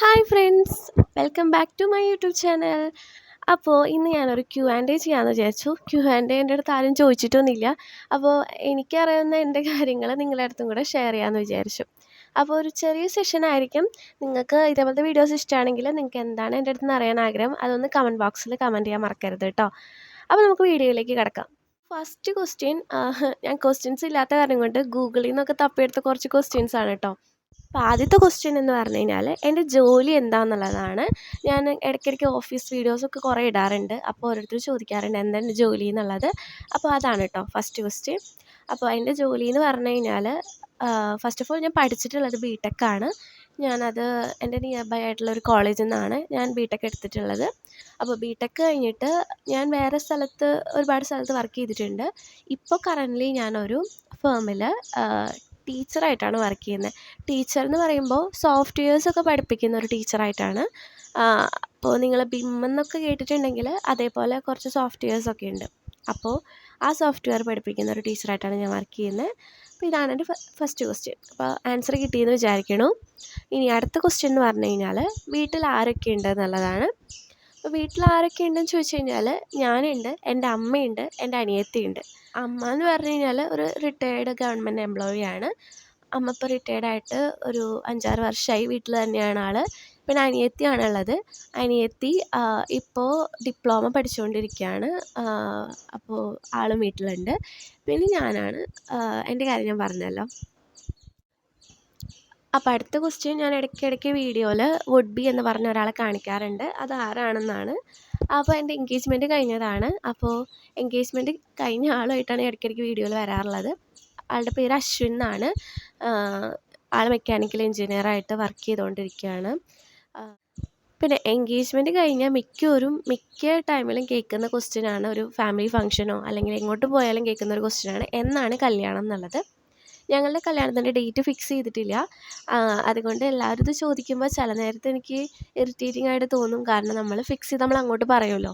Hi friends welcome back to my YouTube channel. അപ്പോൾ ഇന്ന് ഞാനൊരു ക്യൂ ആൻഡ് എ ചെയ്യാമെന്ന് വിചാരിച്ചു. ക്യൂ ആൻഡ് എന്റെ അടുത്ത് ആരും ചോദിച്ചിട്ടൊന്നുമില്ല. അപ്പോൾ എനിക്കറിയാവുന്ന എന്റെ കാര്യങ്ങൾ നിങ്ങളുടെ അടുത്തും കൂടെ ഷെയർ ചെയ്യാമെന്ന് വിചാരിച്ചു. അപ്പോൾ ഒരു ചെറിയ സെഷൻ ആയിരിക്കും. നിങ്ങൾക്ക് ഇതേപോലത്തെ വീഡിയോസ് ഇഷ്ടമാണെങ്കിൽ നിങ്ങൾക്ക് എന്താണ് എന്റെ അടുത്ത് നിന്ന് അറിയാൻ ആഗ്രഹം അതൊന്ന് കമന്റ് ബോക്സിൽ കമന്റ് ചെയ്യാൻ മറക്കരുത് കേട്ടോ അപ്പോൾ നമുക്ക് വീഡിയോയിലേക്ക് കിടക്കാം. ഫസ്റ്റ് ക്വസ്റ്റ്യൻ ഞാൻ ക്വസ്റ്റ്യൻസ് ഇല്ലാത്ത കാരണം കൊണ്ട് ഗൂഗിളിൽ നിന്നൊക്കെ തപ്പിയെടുത്ത കുറച്ച് ക്വസ്റ്റ്യൻസ് ആണ് കേട്ടോ അപ്പോൾ ആദ്യത്തെ ക്വസ്റ്റ്യൻ എന്ന് പറഞ്ഞു കഴിഞ്ഞാൽ എന്റെ ജോലി എന്താണെന്നുള്ളതാണ് ഞാൻ ഇടയ്ക്കിടയ്ക്ക് ഓഫീസ് വീഡിയോസൊക്കെ കുറേ ഇടാറുണ്ട്. അപ്പോൾ ഓരോരുത്തർ ചോദിക്കാറുണ്ട് എന്താണ് ജോലി എന്നുള്ളത്. അപ്പോൾ അതാണ് കേട്ടോ ഫസ്റ്റ് ക്വസ്റ്റ്യൻ അപ്പോൾ എന്റെ ജോലി എന്ന് പറഞ്ഞു കഴിഞ്ഞാൽ ഫസ്റ്റ് ഓഫ് ഓൾ ഞാൻ പഠിച്ചിട്ടുള്ളത് ബി ടെക്കാണ് ഞാനത് എന്റെ നിയർ ബൈ ആയിട്ടുള്ള ഒരു കോളേജിൽ നിന്നാണ് ഞാൻ ബി ടെക് എടുത്തിട്ടുള്ളത്. അപ്പോൾ ബി ടെക് കഴിഞ്ഞിട്ട് ഞാൻ വേറെ സ്ഥലത്ത് ഒരുപാട് സ്ഥലത്ത് വർക്ക് ചെയ്തിട്ടുണ്ട്. ഇപ്പോൾ കറന്റ്ലി ഞാനൊരു ഫേമിൽ ടീച്ചറായിട്ടാണ് വർക്ക് ചെയ്യുന്നത്. ടീച്ചർ എന്ന് പറയുമ്പോൾ സോഫ്റ്റ്വെയർസ് ഒക്കെ പഠിപ്പിക്കുന്ന ഒരു ടീച്ചറായിട്ടാണ്. അപ്പോൾ നിങ്ങൾ ബിം എന്നൊക്കെ കേട്ടിട്ടുണ്ടെങ്കിൽ അതേപോലെ കുറച്ച് സോഫ്റ്റ്വെയർസ് ഒക്കെ ഉണ്ട്. അപ്പോൾ ആ സോഫ്റ്റ്വെയർ പഠിപ്പിക്കുന്ന ഒരു ടീച്ചറായിട്ടാണ് ഞാൻ വർക്ക് ചെയ്യുന്നത്. അപ്പോൾ ഇതാണ് എന്റെ ഫസ്റ്റ് ക്വസ്റ്റ്യൻ. അപ്പോൾ ആൻസർ കിട്ടിയെന്ന് വിചാരിക്കണു. ഇനി അടുത്ത ക്വസ്റ്റ്യൻ എന്ന് പറഞ്ഞു കഴിഞ്ഞാൽ വീട്ടിൽ ആരൊക്കെ ഉണ്ട് എന്നുള്ളതാണ്. വീട്ടിൽ ആരൊക്കെ ഉണ്ടെന്ന് ചോദിച്ചു കഴിഞ്ഞാൽ ഞാനുണ്ട് എന്റെ അമ്മയുണ്ട് എന്റെ അനിയത്തിയുണ്ട്. അമ്മ എന്ന് പറഞ്ഞു കഴിഞ്ഞാൽ ഒരു റിട്ടയേർഡ് ഗവൺമെന്റ് എംപ്ലോയി ആണ്. അമ്മ ഇപ്പോൾ റിട്ടയേർഡ് ആയിട്ട് ഒരു അഞ്ചാറ് വർഷമായി വീട്ടിൽ തന്നെയാണ് ആൾ പിന്നെ അനിയത്തിയാണ് ഉള്ളത്. അനിയത്തി ഇപ്പോൾ ഡിപ്ലോമ പഠിച്ചുകൊണ്ടിരിക്കുകയാണ് അപ്പോൾ ആളും വീട്ടിലുണ്ട്. പിന്നെ ഞാനാണ്. എന്റെ കാര്യം ഞാൻ പറഞ്ഞല്ലോ. അപ്പോൾ അടുത്ത ക്വസ്റ്റ്യൻ ഞാൻ ഇടയ്ക്കിടയ്ക്ക് വീഡിയോയിൽ വുഡ് ബി എന്ന് പറഞ്ഞ ഒരാളെ കാണിക്കാറുണ്ട്. അത് ആരാണെന്നാണ്. അപ്പോൾ എന്റെ എൻഗേജ്മെന്റ് കഴിഞ്ഞതാണ്. അപ്പോൾ എൻഗേജ്മെന്റ് കഴിഞ്ഞ ആളുമായിട്ടാണ് ഇടയ്ക്കിടയ്ക്ക് വീഡിയോയിൽ വരാറുള്ളത്. ആളുടെ പേര് അശ്വിൻ എന്നാണ്. ആൾ മെക്കാനിക്കൽ എഞ്ചിനീയറായിട്ട് വർക്ക് ചെയ്തുകൊണ്ടിരിക്കുകയാണ് പിന്നെ എൻഗേജ്മെന്റ് കഴിഞ്ഞാൽ മിക്കവരും മിക്ക ടൈമിലും കേൾക്കുന്ന ക്വസ്റ്റ്യനാണ് ഒരു ഫാമിലി ഫംഗ്ഷനോ അല്ലെങ്കിൽ എങ്ങോട്ട് പോയാലും കേൾക്കുന്ന ഒരു ക്വസ്റ്റ്യനാണ് എന്നാണ് കല്യാണം എന്നുള്ളത്. ഞങ്ങളുടെ കല്യാണത്തിന്റെ ഡേറ്റ് ഫിക്സ് ചെയ്തിട്ടില്ല. അതുകൊണ്ട് എല്ലാവരും ഇത് ചോദിക്കുമ്പോൾ ചില നേരത്ത് എനിക്ക് ഇറിറ്റേറ്റിംഗ് ആയിട്ട് തോന്നും. കാരണം നമ്മൾ ഫിക്സ് ചെയ്ത് നമ്മൾ അങ്ങോട്ട് പറയുമല്ലോ.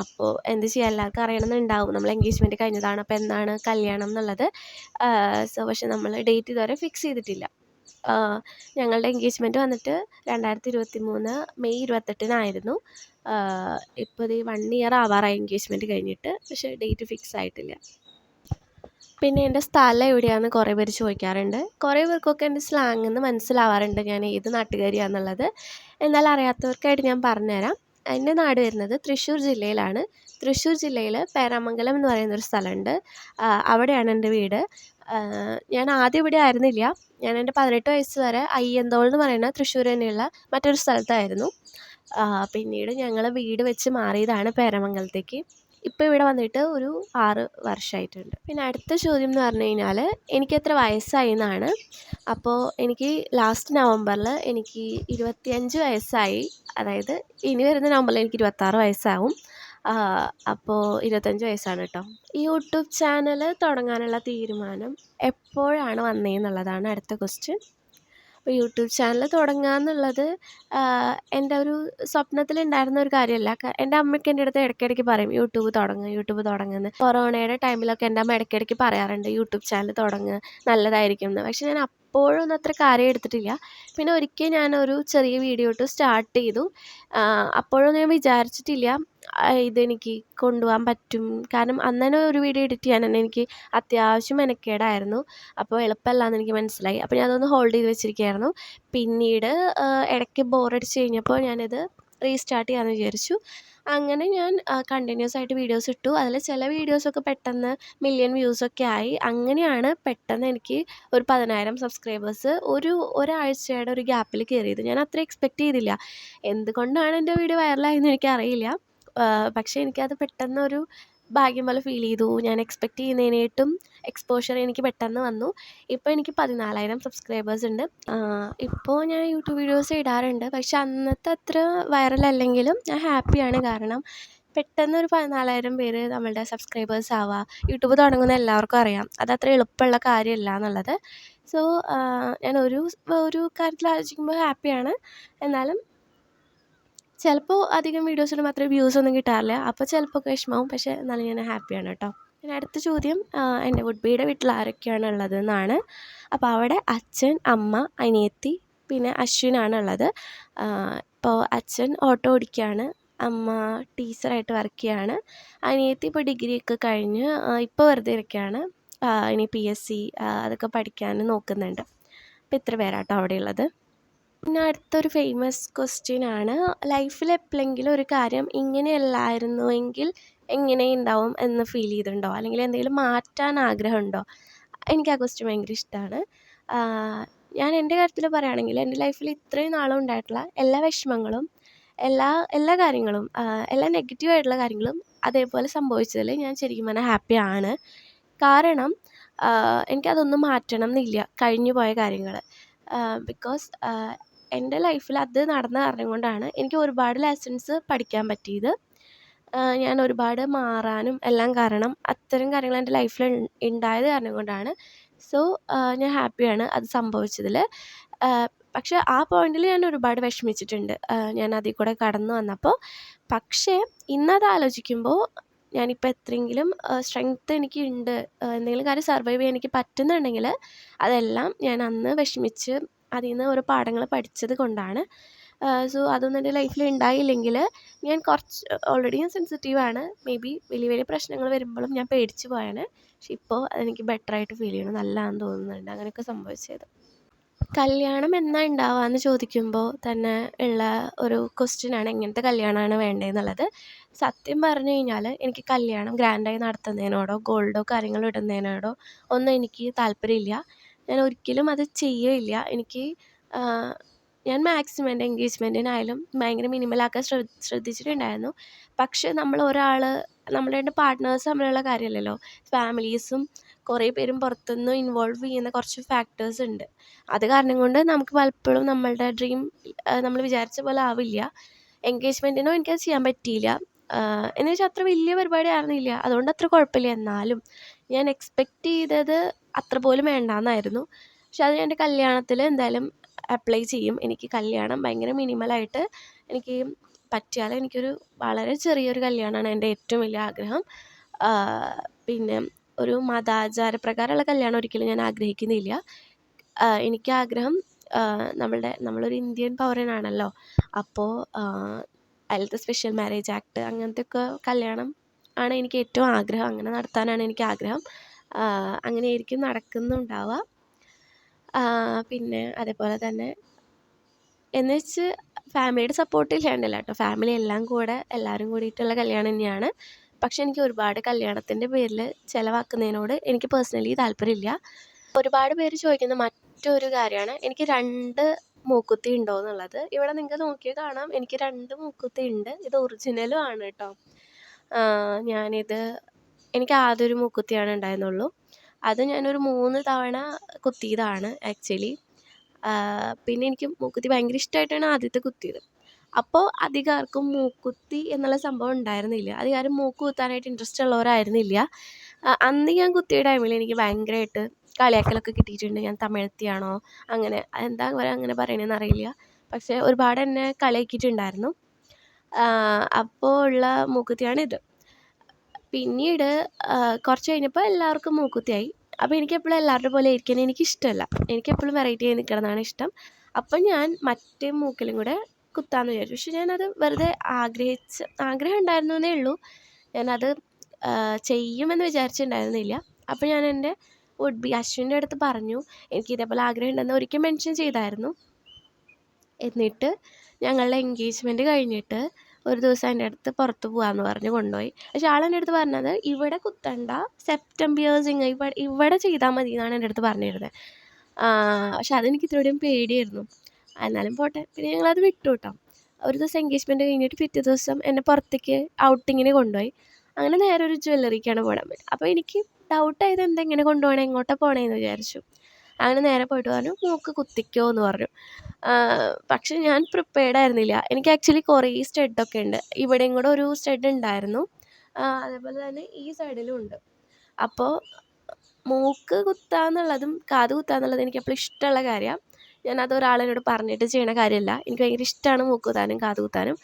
അപ്പോൾ എന്ത് ചെയ്യുക എല്ലാവർക്കും അറിയണമെന്നുണ്ടാവും. നമ്മൾ എൻഗേജ്മെന്റ് കഴിഞ്ഞതാണ്. അപ്പോൾ എന്താണ് കല്യാണം എന്നുള്ളത്? സോ പക്ഷെ നമ്മൾ ഡേറ്റ് ഇതുവരെ ഫിക്സ് ചെയ്തിട്ടില്ല. ഞങ്ങളുടെ എൻഗേജ്മെന്റ് വന്നിട്ട് രണ്ടായിരത്തി ഇരുപത്തി മൂന്ന് മെയ് ഇരുപത്തെട്ടിനായിരുന്നു. ഇപ്പോൾ ഇത് വൺ ഇയർ ആവാറായി എൻഗേജ്മെന്റ് കഴിഞ്ഞിട്ട്. പക്ഷേ ഡേറ്റ് ഫിക്സ് ആയിട്ടില്ല. പിന്നെ എന്റെ സ്ഥലം എവിടെയാണെന്ന് കുറേ പേര് ചോദിക്കാറുണ്ട്. കുറേ പേർക്കൊക്കെ എന്റെ സ്ലാങ് എന്ന് മനസ്സിലാവാറുണ്ട് ഞാൻ ഏത് നാട്ടുകാരിയാണെന്നുള്ളത് എന്നാൽ അറിയാത്തവർക്കായിട്ട് ഞാൻ പറഞ്ഞുതരാം. എന്റെ നാട് വരുന്നത് തൃശ്ശൂർ ജില്ലയിലാണ്. തൃശ്ശൂർ ജില്ലയിൽ പേരാമംഗലം എന്ന് പറയുന്നൊരു സ്ഥലമുണ്ട്. അവിടെയാണ് എന്റെ വീട്. ഞാൻ ആദ്യം ഇവിടെ ആയിരുന്നില്ല. ഞാൻ എന്റെ പതിനെട്ട് വയസ്സ് വരെ അയ്യന്തോൾ എന്ന് പറയുന്ന തൃശ്ശൂർ തന്നെയുള്ള മറ്റൊരു സ്ഥലത്തായിരുന്നു. പിന്നീട് ഞങ്ങൾ വീട് വെച്ച് മാറിയതാണ് പേരാമംഗലത്തേക്ക്. ഇപ്പോൾ ഇവിടെ വന്നിട്ട് ഒരു ആറ് വർഷമായിട്ടുണ്ട് പിന്നെ അടുത്ത ചോദ്യം എന്ന് പറഞ്ഞു കഴിഞ്ഞാൽ എനിക്ക് എത്ര വയസ്സായി എന്നാണ് അപ്പോൾ എനിക്ക് ലാസ്റ്റ് നവംബറിൽ എനിക്ക് ഇരുപത്തിയഞ്ച് വയസ്സായി. അതായത് ഇനി വരുന്ന നവംബറിൽ എനിക്ക് ഇരുപത്താറ് വയസ്സാവും. അപ്പോൾ ഇരുപത്തഞ്ച് വയസ്സാണ് കേട്ടോ. യൂട്യൂബ് ചാനൽ തുടങ്ങാനുള്ള തീരുമാനം എപ്പോഴാണ് വന്നതെന്നുള്ളതാണ് അടുത്ത ക്വസ്റ്റ്യൻ അപ്പോൾ യൂട്യൂബ് ചാനൽ തുടങ്ങുക എന്നുള്ളത് എന്റെ ഒരു സ്വപ്നത്തിലുണ്ടായിരുന്ന ഒരു കാര്യമല്ല. എന്റെ അമ്മയ്ക്ക് എന്റെ അടുത്ത് ഇടയ്ക്കിടയ്ക്ക് പറയും യൂട്യൂബ് തുടങ്ങുക യൂട്യൂബ് തുടങ്ങുന്നു കൊറോണയുടെ ടൈമിലൊക്കെ എന്റെ അമ്മ ഇടയ്ക്കിടയ്ക്ക് പറയാറുണ്ട് യൂട്യൂബ് ചാനൽ തുടങ്ങുക നല്ലതായിരിക്കും എന്ന്. പക്ഷെ ഞാൻ അപ്പോഴൊന്നും അത്ര കാര്യം എടുത്തിട്ടില്ല. പിന്നെ ഒരിക്കൽ ഞാനൊരു ചെറിയ വീഡിയോ ഇട്ട് സ്റ്റാർട്ട് ചെയ്തു. അപ്പോഴൊന്നും ഞാൻ വിചാരിച്ചിട്ടില്ല ഇതെനിക്ക് കൊണ്ടുപോകാൻ പറ്റും. കാരണം അന്നേരം ഒരു വീഡിയോ എഡിറ്റ് ചെയ്യാൻ തന്നെ എനിക്ക് അത്യാവശ്യം മെനക്കേടായിരുന്നു. അപ്പോൾ എളുപ്പമല്ലാന്ന് എനിക്ക് മനസ്സിലായി. അപ്പോൾ ഞാൻ അതൊന്ന് ഹോൾഡ് ചെയ്ത് വെച്ചിരിക്കുകയായിരുന്നു. പിന്നീട് ഇടയ്ക്ക് ബോറടിച്ച് കഴിഞ്ഞപ്പോൾ ഞാനിത് റീസ്റ്റാർട്ട് ചെയ്യാമെന്ന് വിചാരിച്ചു. അങ്ങനെ ഞാൻ കണ്ടിന്യൂസ് ആയിട്ട് വീഡിയോസ് ഇട്ടു. അതിൽ ചില വീഡിയോസൊക്കെ പെട്ടെന്ന് മില്യൺ വ്യൂസൊക്കെ ആയി. അങ്ങനെയാണ് പെട്ടെന്ന് എനിക്ക് ഒരു പതിനായിരം സബ്സ്ക്രൈബേഴ്സ് ഒരു ഒരാഴ്ചയുടെ ഒരു ഗ്യാപ്പിൽ കയറിയത് ഞാൻ അത്ര എക്സ്പെക്റ്റ് ചെയ്തില്ല. എന്തുകൊണ്ടാണ് എന്റെ വീഡിയോ വൈറലായെന്ന് എനിക്കറിയില്ല. പക്ഷേ എനിക്കത് പെട്ടെന്നൊരു ഭാഗ്യം പോലെ ഫീൽ ചെയ്തു. ഞാൻ എക്സ്പെക്റ്റ് ചെയ്യുന്നതിനേട്ടും എക്സ്പോഷർ എനിക്ക് പെട്ടെന്ന് വന്നു. ഇപ്പോൾ എനിക്ക് പതിനാലായിരം സബ്സ്ക്രൈബേഴ്സ് ഉണ്ട്. ഇപ്പോൾ ഞാൻ യൂട്യൂബ് വീഡിയോസ് ഇടാറുണ്ട്. പക്ഷെ അന്നത്തെ അത്ര വൈറൽ അല്ലെങ്കിലും ഞാൻ ഹാപ്പിയാണ് കാരണം പെട്ടെന്ന് ഒരു പതിനാലായിരം പേര് നമ്മളുടെ സബ്സ്ക്രൈബേഴ്സ് ആവുക യൂട്യൂബ് തുടങ്ങുന്ന എല്ലാവർക്കും അറിയാം. അത് അത്ര എളുപ്പമുള്ള കാര്യമല്ല എന്നുള്ളത്. സോ ഞാൻ ഒരു ഒരു കാര്യത്തിൽ ആലോചിക്കുമ്പോൾ ഹാപ്പിയാണ് എന്നാലും ചിലപ്പോൾ അധികം വീഡിയോസിന് മാത്രമേ വ്യൂസ് ഒന്നും കിട്ടാറില്ല. അപ്പോൾ ചിലപ്പോൾ വിഷമാവും. പക്ഷേ എന്നാലും ഞാൻ ഹാപ്പിയാണ് കേട്ടോ. പിന്നെ അടുത്ത ചോദ്യം എന്റെ വുഡ്ബിയുടെ വീട്ടിൽ ആരൊക്കെയാണ് ഉള്ളത് എന്നാണ്. അപ്പോൾ അവിടെ അച്ഛൻ അമ്മ അനിയത്തി പിന്നെ അശ്വിനാണ് ഉള്ളത്. ഇപ്പോൾ അച്ഛൻ ഓട്ടോ ഓടിക്കുകയാണ്. അമ്മ ടീച്ചറായിട്ട് വർക്ക് ചെയ്യുകയാണ്. അനിയത്തി ഇപ്പോൾ ഡിഗ്രിയൊക്കെ കഴിഞ്ഞ് ഇപ്പോൾ വെറുതെ ഇരിക്കുകയാണ്. ഇനി പി എസ് സി അതൊക്കെ പഠിക്കാൻ നോക്കുന്നുണ്ട്. അപ്പോൾ ഇത്ര പേരാട്ടോ അവിടെയുള്ളത് പിന്നെ അടുത്തൊരു ഫേമസ് ക്വസ്റ്റ്യൻ ആണ്. ലൈഫിൽ എപ്പോഴെങ്കിലും ഒരു കാര്യം ഇങ്ങനെയല്ലായിരുന്നു എങ്കിൽ എങ്ങനെ ഉണ്ടാവും എന്ന് ഫീൽ ചെയ്തിട്ടുണ്ടോ? അല്ലെങ്കിൽ എന്തെങ്കിലും മാറ്റാൻ ആഗ്രഹമുണ്ടോ? എനിക്ക് ആ ക്വസ്റ്റ്യൻ ഭയങ്കര ഇഷ്ടമാണ് ഞാൻ എന്റെ കാര്യത്തിൽ പറയുകയാണെങ്കിൽ എന്റെ ലൈഫിൽ ഇത്രയും നാളും ഉണ്ടായിട്ടുള്ള എല്ലാ വിഷമങ്ങളും എല്ലാ എല്ലാ കാര്യങ്ങളും എല്ലാ നെഗറ്റീവായിട്ടുള്ള കാര്യങ്ങളും അതേപോലെ സംഭവിച്ചതിൽ ഞാൻ ശരിക്കും പറഞ്ഞാൽ ഹാപ്പിയാണ് കാരണം എനിക്കതൊന്നും മാറ്റണം എന്നില്ല. കഴിഞ്ഞു പോയ കാര്യങ്ങൾ. ബിക്കോസ് എന്റെ ലൈഫിൽ അത് നടന്ന കാരണം കൊണ്ടാണ് എനിക്ക് ഒരുപാട് ലെസൺസ് പഠിക്കാൻ പറ്റിയത്. ഞാൻ ഒരുപാട് മാറാനും എല്ലാം കാരണം അത്തരം കാര്യങ്ങൾ എന്റെ ലൈഫിൽ ഉണ്ടായത് കാരണം കൊണ്ടാണ്. സോ ഞാൻ ഹാപ്പിയാണ് അത് സംഭവിച്ചതിൽ. പക്ഷെ ആ പോയിന്റിൽ ഞാൻ ഒരുപാട് വിഷമിച്ചിട്ടുണ്ട്. ഞാൻ അതിൽ കൂടെ കടന്നു വന്നപ്പോൾ. പക്ഷേ ഇന്നത് ആലോചിക്കുമ്പോൾ ഞാനിപ്പോൾ എത്രയെങ്കിലും സ്ട്രെങ്ത്ത് എനിക്കുണ്ട് എന്തെങ്കിലും കാര്യം സർവൈവ് ചെയ്യാൻ എനിക്ക് പറ്റുന്നുണ്ടെങ്കിൽ അതെല്ലാം ഞാൻ അന്ന് വിഷമിച്ച് അതിൽ നിന്ന് ഓരോ പാഠങ്ങൾ പഠിച്ചത് കൊണ്ടാണ്. സോ അതൊന്നും എന്റെ ലൈഫിൽ ഉണ്ടായില്ലെങ്കിൽ ഞാൻ കുറച്ച് ഓൾറെഡി ഞാൻ സെൻസിറ്റീവാണ് മേ ബി വലിയ വലിയ പ്രശ്നങ്ങൾ വരുമ്പോഴും ഞാൻ പേടിച്ച് പോയാണ്. പക്ഷെ ഇപ്പോൾ അതെനിക്ക് ബെറ്ററായിട്ട് ഫീൽ ചെയ്യണം. നല്ലതാണെന്ന് തോന്നുന്നുണ്ട് അങ്ങനെയൊക്കെ സംഭവിച്ചത്. കല്യാണം എന്നാ ഉണ്ടാവുക എന്ന് ചോദിക്കുമ്പോൾ തന്നെ ഉള്ള ഒരു ക്വസ്റ്റ്യനാണ് എങ്ങനത്തെ കല്യാണമാണ് വേണ്ടതെന്നുള്ളത് സത്യം പറഞ്ഞു കഴിഞ്ഞാൽ എനിക്ക് കല്യാണം ഗ്രാൻഡായി നടത്തുന്നതിനോടോ ഗോൾഡോ കാര്യങ്ങളോ ഇടുന്നതിനോടോ ഒന്നും എനിക്ക് താല്പര്യമില്ല ഞാൻ ഒരിക്കലും അത് ചെയ്യുകയില്ല എനിക്ക് ഞാൻ മാക്സിമം എന്റെ എൻഗേജ്മെന്റിനായാലും ഭയങ്കര മിനിമലാക്കാൻ ശ്രദ്ധ ശ്രദ്ധിച്ചിട്ടുണ്ടായിരുന്നു. പക്ഷേ നമ്മൾ ഒരാൾ നമ്മുടെ രണ്ട് പാർട്ട്നേഴ്സ് തമ്മിലുള്ള കാര്യമല്ലല്ലോ. ഫാമിലീസും കുറേ പേരും പുറത്തുനിന്ന് ഇൻവോൾവ് ചെയ്യുന്ന കുറച്ച് ഫാക്ടേഴ്സ് ഉണ്ട്. അത് കാരണം കൊണ്ട് നമുക്ക് പലപ്പോഴും നമ്മളുടെ ഡ്രീം നമ്മൾ വിചാരിച്ച പോലെ ആവില്ല. എൻഗേജ്മെന്റിനോ എനിക്കത് ചെയ്യാൻ പറ്റിയില്ല. എന്ന് വെച്ചാൽ അത്ര വലിയ പരിപാടി ആയിരുന്നില്ല. അതുകൊണ്ട് അത്ര കുഴപ്പമില്ല. എന്നാലും ഞാൻ എക്സ്പെക്റ്റ് ചെയ്തത് അത്ര പോലും വേണ്ടാന്നായിരുന്നു. പക്ഷെ അത് എന്റെ കല്യാണത്തിൽ എന്തായാലും അപ്ലൈ ചെയ്യും. എനിക്ക് കല്യാണം ഭയങ്കര മിനിമലായിട്ട് എനിക്ക് പറ്റിയാൽ എനിക്കൊരു വളരെ ചെറിയൊരു കല്യാണമാണ് എന്റെ ഏറ്റവും വലിയ ആഗ്രഹം. പിന്നെ ഒരു മതാചാരപ്രകാരമുള്ള കല്യാണം ഒരിക്കലും ഞാൻ ആഗ്രഹിക്കുന്നില്ല. എനിക്ക് ആഗ്രഹം നമ്മളുടെ നമ്മളൊരു ഇന്ത്യൻ പൗരനാണല്ലോ. അപ്പോൾ അതിലത്തെ സ്പെഷ്യൽ മാരേജ് ആക്ട് അങ്ങനത്തെ ഒക്കെ കല്യാണം ആണ് എനിക്ക് ഏറ്റവും ആഗ്രഹം. അങ്ങനെ നടത്താനാണ് എനിക്ക് ആഗ്രഹം. അങ്ങനെയായിരിക്കും നടക്കുന്നുണ്ടാവുക. പിന്നെ അതേപോലെ തന്നെ എന്ന് വെച്ച് ഫാമിലിയുടെ സപ്പോർട്ട് ഇല്ലാണ്ടല്ല കേട്ടോ. ഫാമിലി എല്ലാം കൂടെ എല്ലാവരും കൂടിയിട്ടുള്ള കല്യാണം തന്നെയാണ്. പക്ഷെ എനിക്ക് ഒരുപാട് കല്യാണത്തിന്റെ പേരിൽ ചിലവാക്കുന്നതിനോട് എനിക്ക് പേഴ്സണലി താല്പര്യമില്ല. ഒരുപാട് പേര് ചോദിക്കുന്ന മറ്റൊരു കാര്യമാണ്. എനിക്ക് രണ്ട് മൂക്കുത്തി ഉണ്ടോ എന്നുള്ളത്. ഇവിടെ നിങ്ങൾക്ക് നോക്കിയാൽ കാണാം. എനിക്ക് രണ്ട് മൂക്കുത്തി ഉണ്ട്. ഇത് ഒറിജിനലും ആണ് കേട്ടോ. ഞാനിത് എനിക്ക് ആദ്യം ഒരു മൂക്കുത്തിയാണ് ഉണ്ടായിരുന്നുള്ളൂ. അത് ഞാനൊരു മൂന്ന് തവണ കുത്തിയതാണ് ആക്ച്വലി പിന്നെ എനിക്ക് മൂക്കുത്തി ഭയങ്കര ഇഷ്ടമായിട്ടാണ് ആദ്യത്തെ കുത്തിയത്. അപ്പോൾ അധികം ആർക്കും മൂക്കുത്തി എന്നുള്ള സംഭവം ഉണ്ടായിരുന്നില്ല. അധികം ആരും മൂക്ക് കുത്താനായിട്ട് ഇൻട്രസ്റ്റ് ഉള്ളവരായിരുന്നില്ല. അന്ന് ഞാൻ കുത്തിയ ടൈമിൽ എനിക്ക് ഭയങ്കരമായിട്ട് കളിയാക്കലൊക്കെ കിട്ടിയിട്ടുണ്ട്. ഞാൻ തമിഴത്തിയാണോ അങ്ങനെ എന്താ അങ്ങനെ പറയണതെന്ന് അറിയില്ല. പക്ഷേ ഒരുപാട് എന്നെ കളിയാക്കിയിട്ടുണ്ടായിരുന്നു. അപ്പോൾ ഉള്ള മൂക്കുത്തിയാണിത്. പിന്നീട് കുറച്ച് കഴിഞ്ഞപ്പോൾ എല്ലാവർക്കും മൂക്കുത്തിയായി. അപ്പോൾ എനിക്ക് എനിക്കെപ്പോഴും എല്ലാവരുടെ പോലെ ഇരിക്കാൻ എനിക്ക് എപ്പോഴും വെറൈറ്റി ആയി നിൽക്കണമെന്നാണ് ഇഷ്ടം. അപ്പോൾ ഞാൻ മറ്റേ മൂക്കിലും കൂടെ കുത്താമെന്ന് വിചാരിച്ചു. പക്ഷെ ഞാനത് വെറുതെ ആഗ്രഹിച്ച് ആഗ്രഹം ഉണ്ടായിരുന്നു എന്നേ ഉള്ളൂ. ഞാനത് ചെയ്യുമെന്ന് വിചാരിച്ചിട്ടുണ്ടായിരുന്നില്ല. അപ്പോൾ ഞാൻ എന്റെ വുഡ് ബി അശ്വിന്റെ അടുത്ത് പറഞ്ഞു. എനിക്ക് ഇതേപോലെ ആഗ്രഹം ഉണ്ടെന്ന് ഒരിക്കൽ മെൻഷൻ ചെയ്തായിരുന്നു. എന്നിട്ട് ഞങ്ങളുടെ എൻഗേജ്മെന്റ് കഴിഞ്ഞിട്ട് ഒരു ദിവസം എന്റെ അടുത്ത് പുറത്ത് പോകാമെന്ന് പറഞ്ഞ് കൊണ്ടുപോയി. പക്ഷെ ആൾ എന്റെ അടുത്ത് പറഞ്ഞത് ഇവിടെ കുത്തണ്ട സെപ്റ്റംബിയേഴ്സിങ് ഇവിടെ ഇവിടെ ചെയ്താൽ മതി എന്നാണ് എന്റെ അടുത്ത് പറഞ്ഞിരുന്നത് പക്ഷെ അതെനിക്ക് ഇത്രയും പേടിയായിരുന്നു. എന്നാലും പോട്ടെ പിന്നെ ഞങ്ങളത് വിട്ടു കേട്ടോ ഒരു ദിവസം എൻഗേജ്മെന്റ് കഴിഞ്ഞിട്ട് പിറ്റേ ദിവസം എന്നെ പുറത്തേക്ക് ഔട്ടിങ്ങിന് കൊണ്ടുപോയി. അങ്ങനെ നേരെ ഒരു ജ്വല്ലറിക്കാണ് പറ്റും അപ്പോൾ എനിക്ക് ഡൗട്ടായത് എന്താ ഇങ്ങനെ കൊണ്ടുപോകണേ എങ്ങോട്ടാണ് പോകണേന്ന് വിചാരിച്ചു. അങ്ങനെ നേരെ പോയിട്ട് പറഞ്ഞു മൂക്ക് കുത്തിക്കോ എന്ന് പറഞ്ഞു. പക്ഷെ ഞാൻ പ്രിപ്പയർഡ് ആയിരുന്നില്ല. എനിക്ക് ആക്ച്വലി കുറേ സ്റ്റെഡൊക്കെ ഉണ്ട്. ഇവിടെയും കൂടെ ഒരു സ്റ്റെഡ് ഉണ്ടായിരുന്നു. അതേപോലെ തന്നെ ഈ സൈഡിലും ഉണ്ട്. അപ്പോൾ മൂക്ക് കുത്താന്നുള്ളതും കാത് കുത്താന്നുള്ളതും എനിക്ക് അപ്പോൾ ഇഷ്ടമുള്ള കാര്യമാണ് ഞാനത് ഒരാളിനോട് പറഞ്ഞിട്ട് ചെയ്യണ കാര്യമല്ല. എനിക്ക് ഭയങ്കര ഇഷ്ടമാണ് മൂക്ക് കുത്താനും കാത് കുത്താനും.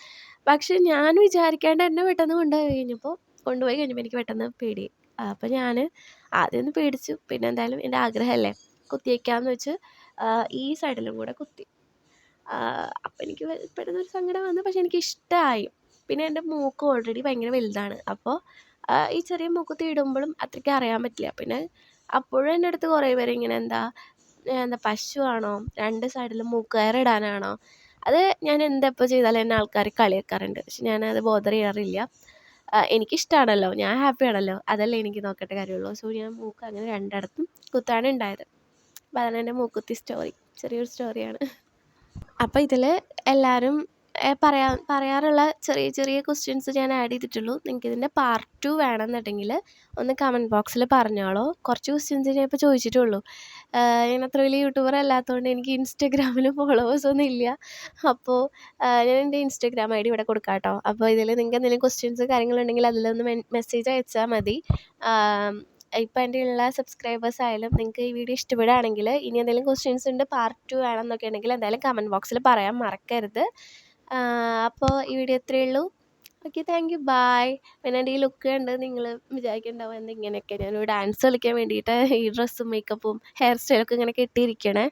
പക്ഷെ ഞാൻ വിചാരിക്കാണ്ട് എന്നെ പെട്ടെന്ന് കൊണ്ടുപോയി കഴിഞ്ഞപ്പോൾ കൊണ്ടുപോയി കഴിഞ്ഞപ്പോൾ എനിക്ക് പെട്ടെന്ന് പേടി. അപ്പോൾ ഞാൻ ആദ്യം ഒന്ന് പേടിച്ചു. പിന്നെ എന്തായാലും എന്റെ ആഗ്രഹമല്ലേ? കുത്തി വയ്ക്കാമെന്ന് വെച്ച് ഈ സൈഡിലും കൂടെ കുത്തി. അപ്പം എനിക്ക് പെട്ടെന്നൊരു സങ്കടം വന്നു. പക്ഷെ എനിക്ക് ഇഷ്ടായി. പിന്നെ എന്റെ മൂക്ക് ഓൾറെഡി ഭയങ്കര വലുതാണ്. അപ്പോൾ ഈ ചെറിയ മൂക്കുത്തി ഇടുമ്പോഴും അത്രയ്ക്ക് അറിയാൻ പറ്റില്ല. പിന്നെ അപ്പോഴും എന്റെ അടുത്ത് കുറേ പേര് ഇങ്ങനെ എന്താ എന്താ പശുവാണോ രണ്ട് സൈഡിലും മൂക്ക് കയറിടാനാണോ അത് ഞാൻ എന്തെപ്പോൾ ചെയ്താലും എന്നെ ആൾക്കാർ കളിയാക്കാറുണ്ട് പക്ഷെ ഞാനത് ബോധർ ചെയ്യാറില്ല. എനിക്കിഷ്ടമാണല്ലോ ഞാൻ ഹാപ്പി ആണല്ലോ. അതല്ലേ എനിക്ക് നോക്കട്ടെ കാര്യമുള്ളൂ. സോ ഞാൻ മൂക്ക് അങ്ങനെ രണ്ടിടത്തും കുത്താണ് ഉണ്ടായത്. അതാണ് മൂക്കുത്തി സ്റ്റോറി ചെറിയൊരു സ്റ്റോറിയാണ് അപ്പോൾ ഇതിൽ എല്ലാവരും പറയാ പറയാറുള്ള ചെറിയ ചെറിയ ക്വസ്റ്റ്യൻസ് ഞാൻ ആഡ് ചെയ്തിട്ടുള്ളൂ. നിങ്ങൾക്ക് ഇതിന്റെ പാർട്ട് ടു വേണമെന്നുണ്ടെങ്കിൽ ഒന്ന് കമന്റ് ബോക്സിൽ പറഞ്ഞോളൂ. കുറച്ച് ക്വസ്റ്റ്യൻസ് ഞാൻ ഇപ്പോൾ ചോദിച്ചിട്ടുള്ളൂ. ഞാൻ അത്ര വലിയ യൂട്യൂബർ അല്ലാത്തതുകൊണ്ട് എനിക്ക് ഇൻസ്റ്റഗ്രാമിൽ ഫോളോവേഴ്സ് ഒന്നും ഇല്ല. അപ്പോൾ ഞാൻ എന്റെ ഇൻസ്റ്റഗ്രാം ഐ ഡി ഇവിടെ കൊടുക്കാം കേട്ടോ. അപ്പോൾ ഇതിൽ നിങ്ങൾക്ക് എന്തെങ്കിലും ക്വസ്റ്റ്യൻസ് കാര്യങ്ങളുണ്ടെങ്കിൽ അതിലൊന്ന് മെസ്സേജ് അയച്ചാൽ മതി. ഇപ്പം എന്റെ ഉള്ള സബ്സ്ക്രൈബേഴ്സ് ആയാലും നിങ്ങൾക്ക് ഈ വീഡിയോ ഇഷ്ടപ്പെടുകയാണെങ്കിൽ ഇനി എന്തെങ്കിലും ക്വസ്റ്റ്യൻസ് ഉണ്ട് പാർട്ട് ടു വേണമെന്നൊക്കെ ഉണ്ടെങ്കിൽ എന്തായാലും കമന്റ് ബോക്സിൽ പറയാൻ മറക്കരുത്. അപ്പോൾ ഈ വീഡിയോ ഇത്രയേ ഉള്ളൂ. ഓക്കെ താങ്ക് യു ബായ് പിന്നെ എന്റെ ഈ ലുക്ക് കണ്ട് നിങ്ങൾ വിചാരിക്കുന്നുണ്ടാവും എന്താ ഇങ്ങനെയൊക്കെ. ഞാനൊരു ഡാൻസ് കളിക്കാൻ വേണ്ടിയിട്ട് ഈ ഡ്രസ്സും മേക്കപ്പും ഹെയർ സ്റ്റൈലൊക്കെ ഇങ്ങനെ കെട്ടിയിരിക്കണേ.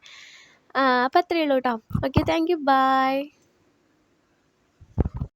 അപ്പോൾ അത്രയേ ഉള്ളൂ കേട്ടോ ഓക്കെ താങ്ക് യു ബായ്